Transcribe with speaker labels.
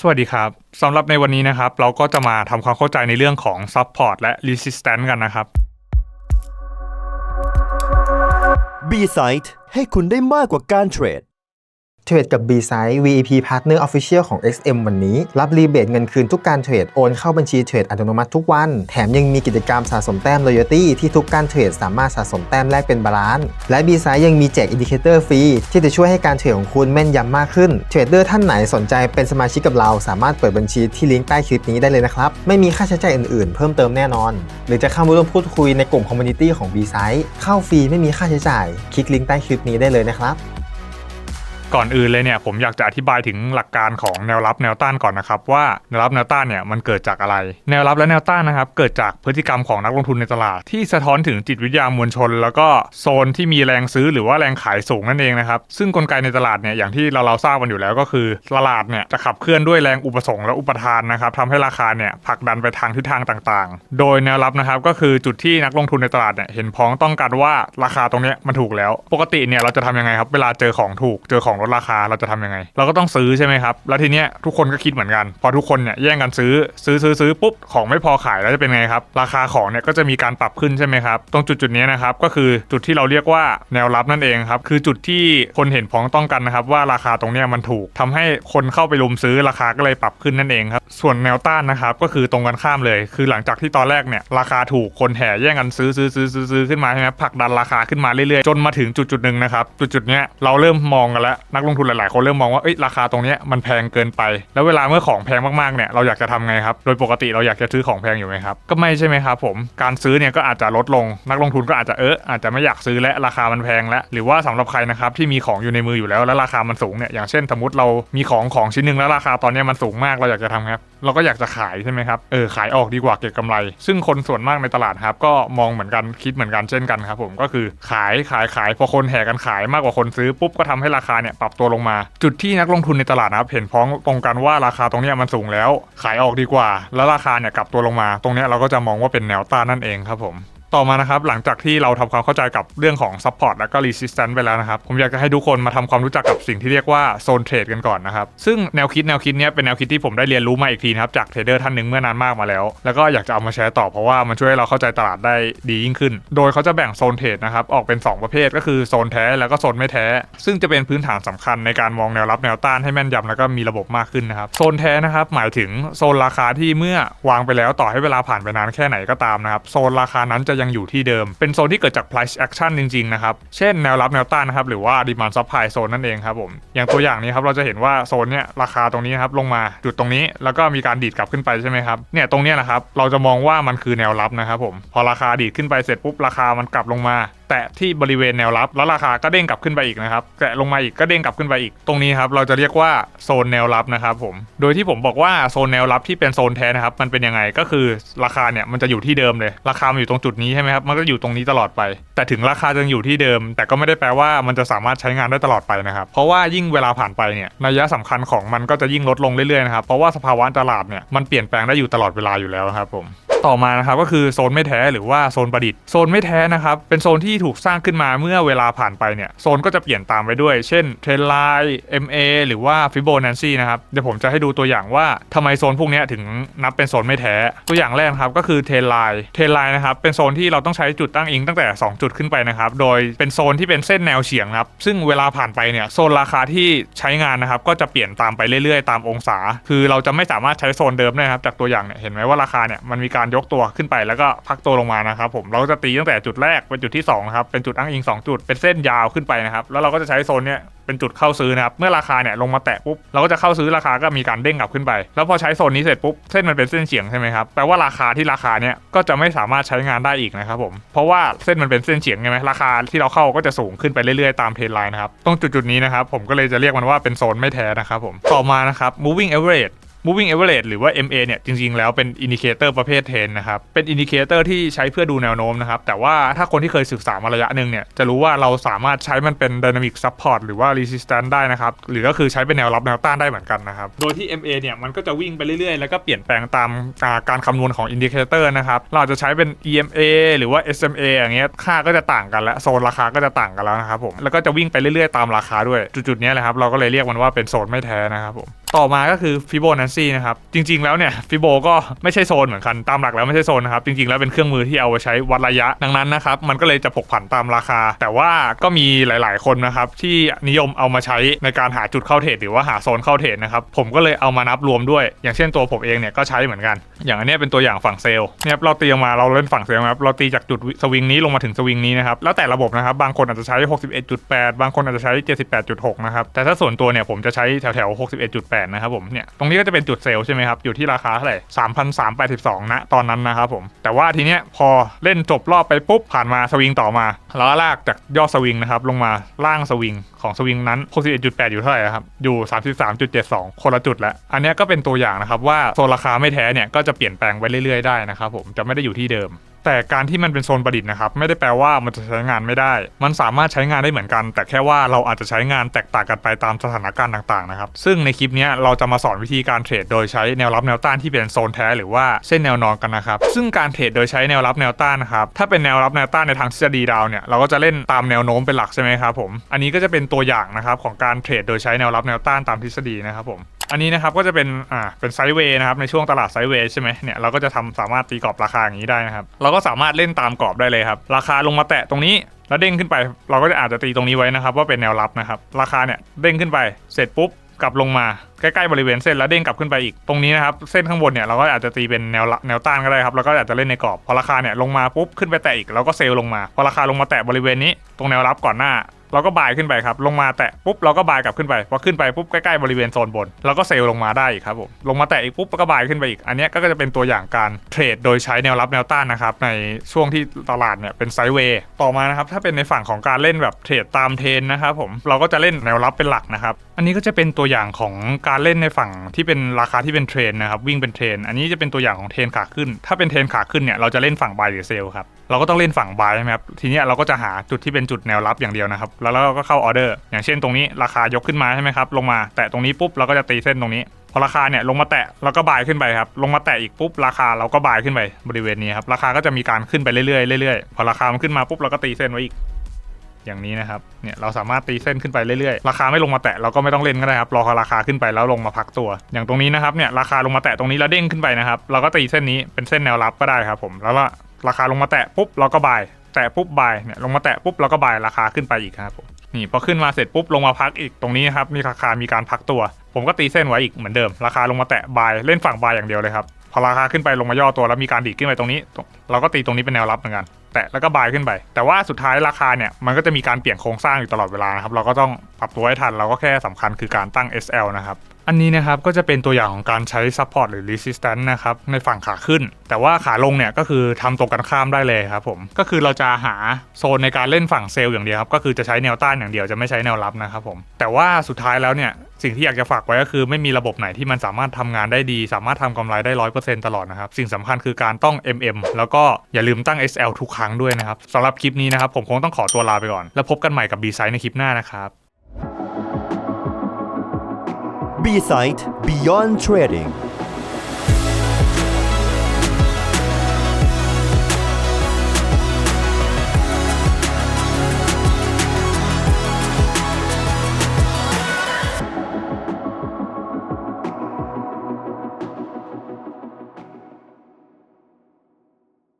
Speaker 1: สวัสดีครับสำหรับในวันนี้นะครับ เราก็จะมาทำความเข้าใจในเรื่องของ Support และ Resistance กันนะครับ
Speaker 2: B-Site ให้คุณได้มากกว่าการเทรด
Speaker 3: เทรดกับ B-Site VEP Partner Official ของ XM วันนี้ รับรีเบทเงินคืนทุกการเทรด โอนเข้าบัญชีเทรดอัตโนมัติทุกวัน แถมยังมีกิจกรรมสะสมแต้ม Loyalty ที่ทุกการเทรดสามารถสะสมแต้มแลกเป็นบาลานซ์และ B-Site ยังมีแจกอินดิเคเตอร์ฟรี ที่จะช่วยให้การเทรดของคุณแม่นยำมากขึ้น เทรดเดอร์ท่านไหนสนใจเป็นสมาชิกกับเรา สามารถเปิดบัญชีที่ลิงก์ใต้คลิปนี้ได้เลยนะครับไม่มีค่าใช้จ่ายอื่นๆ เพิ่มเติมแน่นอน หรือจะเข้ามาร่วมพูดคุยในกลุ่มคอมมูนิตี้ของ B-Site เข้าฟรีไม่มีค่าใช้จ่าย คลิกลิงก์ใต้คลิปนี้ได้เลยนะครับ
Speaker 1: ก่อนอื่นเลยเนี่ยผมอยากจะอธิบายถึงหลักการของแนวรับแนวต้านก่อนนะครับว่าแนวรับแนวต้านเนี่ยมันเกิดจากอะไร แนวรับและแนวต้านนะครับเกิดจากพฤติกรรมของนักลงทุนในตลาด ที่สะท้อนถึงจิตวิทยามวลชน แล้วก็โซนที่มีแรงซื้อหรือว่าแรงขายสูงนั่นเองนะครับซึ่งกลไกในตลาดเนี่ยอย่างที่เราเราทราบกันอยู่แล้วก็คือตลาดเนี่ยจะขับเคลื่อนด้วยแรงอุปสงค์และอุปทานนะครับทำให้ราคาเนี่ยผลักดันไปทางทิศทางต่างๆ โดยแนวรับนะครับก็คือจุดที่นักลงทุนในตลาดเนี่ยเห็นพ้องต้องกันว่าราคาตรงเนี้ยมันถูกแล้ว ปกติเนี่ยเราจะทำยังไงครับเวลาเจอของถูกเจอของดราคาเราจะทำยังไง เราก็ต้องซื้อใช่ไหมครับ แล้วทีเนี้ยทุกคนก็คิดเหมือนกัน พอทุกคนเนี่ยแย่งกันซื้อซื้อซื้อซื้อปุ๊บของไม่พอขายแล้วจะเป็นไงครับ ราคาของเนี่ยก็จะมีการปรับขึ้นใช่ไหมครับ ตรงจุดจุดนี้นะครับก็คือจุดที่เราเรียกว่าแนวรับนั่นเองครับ คือจุดที่คนเห็นพ้องต้องกันนะครับ ว่าราคาตรงเนี้ยมันถูกทำให้คนเข้าไปลุมซื้อราคาก็เลยปรับขึ้นนั่นเองครับ ส่วนแนวต้านนะครับก็คือตรงกันข้ามเลย คือหลังจากที่ตอนแรกเนี่ยราคาถูกคนแห่แย่งกันซื้อซื้อซื้อซื้อซื้อขึ้นมาใช่ไหมผลักดันราคาขึ้นมาเรื่อยๆจนมาถึงจุดจุดหนึ่งนะครับจุดจุดเนี้ยเราเริ่มมองกันแล้วนักลงทุนหลาย ๆ คนเริ่มมองว่าเอ้ยราคาตรงเนี้ยมันแพงเกินไป แล้วเวลาเมื่อของแพงมาก ๆ เนี่ยเราอยากจะทำไงครับ โดยปกติเราอยากจะซื้อของแพงอยู่ไหมครับ ก็ไม่ใช่ไหมครับผม การซื้อเนี่ยก็อาจจะลดลง นักลงทุนก็อาจจะเอออาจจะไม่อยากซื้อและราคามันแพงแล้ว หรือว่าสำหรับใครนะครับที่มีของอยู่ในมืออยู่แล้วแล้วราคามันสูงเนี่ยอย่างเช่น สมมติเรามีของของชิ้นหนึ่งแล้วราคาตอนนี้มันสูงมากเราอยากจะทำครับเราก็อยากจะขายใช่ไหมครับเออขายออกดีกว่าเก็บกำไร ซึ่งคนส่วนมากในตลาดครับก็มองเหมือนกันคิดเหมือนกันเช่นกันครับผมก็คือขายขายขายพอคนแห่กันขายมากกว่าคนซื้อปุ๊บก็ทำให้ราคาเนี่ยปรับตัวลงมา จุดที่นักลงทุนในตลาดนะครับเห็นพ้องตรงกันว่าราคาตรงนี้มันสูงแล้ว ขายออกดีกว่า แล้วราคาเนี่ยกลับตัวลงมา ตรงนี้เราก็จะมองว่าเป็นแนวต้านนั่นเองครับผม ต่อมานะครับหลังจากที่เราทำความเข้าใจกับเรื่องของ Support และก็ Resistance ไปแล้วนะครับ ผมอยากจะให้ทุกคนมาทำความรู้จักกับสิ่งที่เรียกว่าโซนเทรดกันก่อนนะครับ ซึ่งแนวคิดแนวคิดนี้เป็นแนวคิดที่ผมได้เรียนรู้มาอีกทีนะครับจากเทรดเดอร์ท่านหนึ่งเมื่อนานมากมาแล้ว แล้วก็อยากจะเอามาแชร์ต่อเพราะว่ามันช่วยให้เราเข้าใจตลาดได้ดียิ่งขึ้น โดยเขาจะแบ่งโซนเทรดนะครับออกเป็น 2 ประเภทก็คือโซนแท้แล้วก็โซนไม่แท้ ซึ่งจะเป็นพื้นฐานสำคัญในการมองแนวรับแนวต้านให้แม่นยำแล้วก็มีระบบมากขึ้นนะครับโซนแท้นะครับหมายถึงโซนราคาที่เมื่อวางไปแล้วต่อให้เวลาผ่านไปนานแค่ไหนก็ตามนะครับโซนราคานั้นจะยงอยู่ที่เดิม เป็นโซนที่เกิดจาก price action จริงๆนะครับเช่นแนวรับแนวต้านนะครับหรือว่า demand supply โซนนั่นเองครับผมอย่างตัวอย่างนี้ครับเราจะเห็นว่าโซนเนี้ยราคาตรงนี้นะครับลงมาจุดตรงนี้แล้วก็มีการดีดกลับขึ้นไปใช่ไหมครับเนี่ยตรงเนี้ยนะครับเราจะมองว่ามันคือแนวรับนะครับผมพอราคาดีดขึ้นไปเสร็จปุ๊บราคามันกลับลงมาแตะที่บริเวณแนวรับ แล้วราคาก็เด้งกลับขึ้นไปอีกนะครับแตะลงมาอีกก็เด้งกลับขึ้นไปอีกตรงนี้ครับเราจะเรียกว่าโซนแนวรับนะครับผมโดยที่ผมบอกว่าโซนแนวรับที่เป็นโซนแท้นะครับมันเป็นยังไงก็คือราคาเนี่ยมันจะอยู่ที่เดิมเลย ราคามันอยู่ตรงจุดนี้ใช่ไหมครับมันก็อยู่ตรงนี้ตลอดไป แต่ถึงราคาจะอยู่ที่เดิม แต่ก็ไม่ได้แปลว่ามันจะสามารถใช้งานได้ตลอดไปนะครับเพราะว่ายิ่งเวลาผ่านไปเนี่ยนัยยะสำคัญของมันก็จะยิ่งลดลงเรื่อยๆนะครับเพราะว่าสภาวะตลาดเนี่ยมันเปลี่ยนแปลงได้อยู่ตลอดเวลาอยู่แล้วครับผม ต่อมานะครับก็คือโซนไม่แท้หรือว่าโซนประดิษฐ์โซนไม่แท้นะครับเป็นโซนที่ถูกสร้างขึ้นมาเมื่อเวลาผ่านไปเนี่ยโซนก็จะเปลี่ยนตามไปด้วย เช่นเทรนไลน์ MA หรือว่าฟิโบนัชชีนะครับเดี๋ยวผมจะให้ดูตัวอย่างว่าทำไมโซนพวกนี้ถึงนับเป็นโซนไม่แท้ตัวอย่างแรกครับก็คือเทรนไลน์เทรนไลน์นะครับเป็นโซนที่เราต้องใช้จุดตั้งอิงตั้งแต่ 2 จุดขึ้นไปนะครับโดยเป็นโซนที่เป็นเส้นแนวเฉียงครับซึ่งเวลาผ่านไปเนี่ยโซนราคาที่ใช้งานนะครับก็จะเปลี่ยนตามไปเรื่อยๆ ตามองศา คือเราจะไม่สามารถใช้โซนเดิมนะครับจากตัวอย่างเนี่ยเห็นไหมว่าราคาเนี่ยมันมีการยกตัวขึ้นไปแล้วก็พักตัวลงมานะครับผมเราก็จะตีตั้งแต่จุดแรกเป็นจุดที่2นะครับเป็นจุดอ้างอิง 2 จุดเป็นเส้นยาวขึ้นไปนะครับแล้วเราก็จะใช้โซนเนี่ยเป็นจุดเข้าซื้อนะครับเมื่อราคาเนี่ยลงมาแตะปุ๊บเราก็จะเข้าซื้อราคาก็มีการเด้งกลับขึ้นไป แล้วพอใช้โซนนี้เสร็จปุ๊บเส้นมันเป็นเส้นเฉียงใช่ไหมครับแปลว่าราคาที่ราคาเนี่ยก็จะไม่สามารถใช้งานได้อีกนะครับผมเพราะว่าเส้นมันเป็นเส้นเฉียงใช่ไหมราคาที่เราเข้าก็จะสูงขึ้นไปเรื่อยๆตามเทรนไลน์นะครับตรงจุดๆนี้นะครับผมก็เลยจะเรียกมันว่าเป็นโซนไม่แท้นะครับผมต่อมานะครับ moving average moving average หรือว่า MA เนี่ยจริงๆ แล้วเป็นอินดิเคเตอร์ประเภทเทรนนะครับ เป็นอินดิเคเตอร์ที่ใช้เพื่อดูแนวโน้มนะครับ แต่ว่าถ้าคนที่เคยศึกษามาระยะหนึ่งเนี่ยจะรู้ว่าเราสามารถใช้มันเป็น dynamic support หรือว่า resistance ได้นะครับ หรือก็คือใช้เป็นแนวรับแนวต้านได้เหมือนกันนะครับ โดยที่ MA เนี่ยมันก็จะวิ่งไปเรื่อยๆ แล้วก็เปลี่ยนแปลงตามาการคำนวณของอินดิเคเตอร์นะครับ เราจะใช้เป็น EMA หรือว่า SMA อย่างเงี้ยค่าก็จะต่างกันและโซนราคาก็จะต่างกันแล้วนะครับผมแล้วก็จะวิ่งไปเรื่อยๆตามราคาด้วยจุดๆเนี้ยแหละครับเราก็เลยเรียกมันว่าเป็นโซนไม่แท้นะครับผม ต่อมาก็คือฟิโบนัชชีนะครับ จริง ๆ แล้วเนี่ยฟิโบก็ไม่ใช่โซนเหมือนกันตามหลักแล้วไม่ใช่โซนนะครับ จริง ๆ แล้วเป็นเครื่องมือที่เอาไว้ใช้วัดระยะ ดังนั้นนะครับ มันก็เลยจะผกผันตามราคา แต่ว่าก็มีหลาย ๆ คนนะครับ ที่นิยมเอามาใช้ในการหาจุดเข้าเทรดหรือว่าหาโซนเข้าเทรดนะครับ ผมก็เลยเอามานับรวมด้วย อย่างเช่นตัวผมเองเนี่ยก็ใช้เหมือนกัน อย่างอันนี้เป็นตัวอย่างฝั่งเซลล์เนี่ยเราตีออกมาเราเล่นฝั่งเซลล์ครับเราตีจากจุดสวิงนี้ลงมาถึงสวิงนี้นะครับแล้วแต่ระบบนะครับบางคนอาจจะใช้ 61.8 บางคนอาจจะใช้ 78.6 นะครับแต่ถ้าส่วนตัวเนี่ยผมจะใช้แถวๆ61.8นะครับผมเนี่ยตรงนี้ก็จะเป็นจุดเซลล์ใช่ไหมครับอยู่ที่ราคาเท่าไหร่3,382ณตอนนั้นนะครับผมแต่ว่าทีเนี้ยพอเล่นจบรอบไปปุ๊บผ่านมาสวิงต่อมาแล้วก็ลากจากยอดสวิงนะครับลงมาล่างสวิงของสวิงนั้น61.8 อยู่เท่าไหร่ครับ อยู่ 33.72 คนละจุดแล้ว อันนี้ก็เป็นตัวอย่างนะครับว่าโซนราคาไม่แท้เนี่ยก็จะเปลี่ยนแปลงไปเรื่อยๆได้นะครับผมจะไม่ได้อยู่ที่เดิม แต่การที่มันเป็นโซนประดิษฐ์นะครับ ไม่ได้แปลว่ามันจะใช้งานไม่ได้ มันสามารถใช้งานได้เหมือนกัน แต่แค่ว่าเราอาจจะใช้งานแตกต่างกันไปตามสถานการณ์ต่างๆนะครับ ซึ่งในคลิปนี้เราจะมาสอนวิธีการเทรดโดยใช้แนวรับแนวต้านที่เป็นโซนแท้หรือว่าเส้นแนวนอนกันนะครับ ซึ่งการเทรดโดยใช้แนวรับแนวต้านนะครับถ้าเป็นแนวรับแนวต้านในทางทฤษฎีดาวเนี่ยเราก็จะเล่นตามแนวโน้มเป็นหลักใช่ไหมครับผมอันนี้ก็จะเป็นตัวอย่างนะครับของการเทรดโดยใช้แนวรับแนวต้านตามทฤษฎีนะครับผม อันนี้นะครับก็จะเป็นอ่าเป็นไซด์เวย์นะครับในช่วงตลาดไซด์เวย์ใช่ไหมเนี่ยเราก็จะทำสามารถตีกรอบราคาอย่างนี้ได้นะครับเราก็สามารถเล่นตามกรอบได้เลยครับราคาลงมาแตะตรงนี้แล้วเด้งขึ้นไป เราก็จะอาจจะตีตรงนี้ไว้นะครับ ว่าเป็นแนวรับนะครับ ราคาเนี่ยเด้งขึ้นไปเสร็จปุ๊บกลับลงมาใกล้ๆบริเวณเส้นแล้วเด้งกลับขึ้นไปอีกตรงนี้นะครับเส้นข้างบนเนี่ยเราก็อาจจะตีเป็นแนวละแนวต้านก็ได้ครับแล้วก็อาจจะเล่นในกรอบพอราคาเนี่ยลงมาปุ๊บขึ้นไปแตะอีกเราก็เซลลงมาพอราคาลงมาแตะบริเวณนี้ตรงแนวรับก่อนหน้า เราก็บายขึ้นไปครับ ลงมาแตะปุ๊บเราก็บายกลับขึ้นไป พอขึ้นไปปุ๊บใกล้ๆบริเวณโซนบน เราก็เซลลงมาได้อีกครับผม ลงมาแตะอีกปุ๊บก็บายขึ้นไปอีก อันนี้ก็จะเป็นตัวอย่างการเทรดโดยใช้แนวรับแนวต้านนะครับ ในช่วงที่ตลาดเนี่ยเป็นไซด์เวย์ต่อมานะครับถ้าเป็นในฝั่งของการเล่นแบบเทรดตามเทรนนะครับผมเราก็จะเล่นแนวรับเป็นหลักนะครับอันนี้ก็จะเป็นตัวอย่างของการเล่นในฝั่งที่เป็นราคาที่เป็นเทรนนะครับวิ่งเป็นเทรน อันนี้จะเป็นตัวอย่างของเทรนขาขึ้น ถ้าเป็นเทรนขาขึ้นเนี่ยเราจะเล่นฝั่งบายหรือเซลครับเราก็ต้องเล่นฝั่งบายใช่ไหมครับทีนี้เราก็จะหาจุดที่เป็นจุดแนวรับอย่างเดียวนะครับแล้วเราก็เข้าออเดอร์อย่างเช่นตรงนี้ราคายกขึ้นมาใช่ไหมครับลงมาแตะตรงนี้ปุ๊บเราก็จะตีเส้นตรงนี้พอราคาเนี่ยลงมาแตะเราก็บายขึ้นไปครับลงมาแตะอีกปุ๊บราคาเราก็บายขึ้นไปบริเวณนี้ครับราคาก็จะมีการขึ้นไปเรื่อยๆเรื่อยๆพอราคามันขึ้นมาปุ๊บเราก็ตีเส้นไว้อีก อย่างนี้นะครับ เนี่ยเราสามารถตีเส้นขึ้นไปเรื่อยๆ ราคาไม่ลงมาแตะเราก็ไม่ต้องเล่นก็ได้ครับ รอราคาขึ้นไปแล้วลงมาพักตัว อย่างตรงนี้นะครับ เนี่ยราคาลงมาแตะตรงนี้แล้วเด้งขึ้นไปนะครับ เราก็ตีเส้นนี้เป็นเส้นแนวรับก็ได้ครับผม แล้วราคาลงมาแตะปุ๊บเราก็บาย แตะปุ๊บบาย เนี่ยลงมาแตะปุ๊บเราก็บายราคาขึ้นไปอีกครับผม นี่พอขึ้นมาเสร็จปุ๊บลงมาพักอีกตรงนี้นะครับ มีราคามีการพักตัว ผมก็ตีเส้นไว้อีกเหมือนเดิม ราคาลงมาแตะบาย เล่นฝั่งบายอย่างเดียวเลยครับ พอราคาขึ้นไปลงมาย่อตัวแล้วมีการดีดขึ้นไปตรงนี้ เราก็ตีตรงนี้เป็นแนวรับเหมือนกัน แตะแล้วก็บายขึ้นไป แต่ว่าสุดท้ายราคาเนี่ยมันก็จะมีการเปลี่ยนโครงสร้างอยู่ตลอดเวลานะครับเราก็ต้องปรับตัวให้ทันเราก็แค่สำคัญคือการตั้ง SL นะครับอันนี้นะครับก็จะเป็นตัวอย่างของการใช้ support หรือ resistance นะครับในฝั่งขาขึ้น แต่ว่าขาลงเนี่ยก็คือทำตรงกันข้ามได้เลยครับผมก็คือเราจะหาโซนในการเล่นฝั่งเซลล์อย่างเดียวครับก็คือจะใช้แนวต้านอย่างเดียวจะไม่ใช้แนวรับนะครับผมแต่ว่าสุดท้ายแล้วเนี่ยสิ่งที่อยากจะฝากไว้ก็คือไม่มีระบบไหนที่มันสามารถทำงานได้ดี สามารถทำกำไรได้ร้อยเปอร์เซ็นต์ตลอดนะครับ สิ่งสำคัญคือการต้อง MM แล้วก็อย่าลืมตั้ง SL ทุกครั้งด้วยนะครับสำหรับคลิปนี้นะครับผมคงต้องขอตัวลาไปก่อน แล้วพบกันใหม่กับ B Side ในคลิปหน้านะครับ
Speaker 2: B-Site Beyond Trading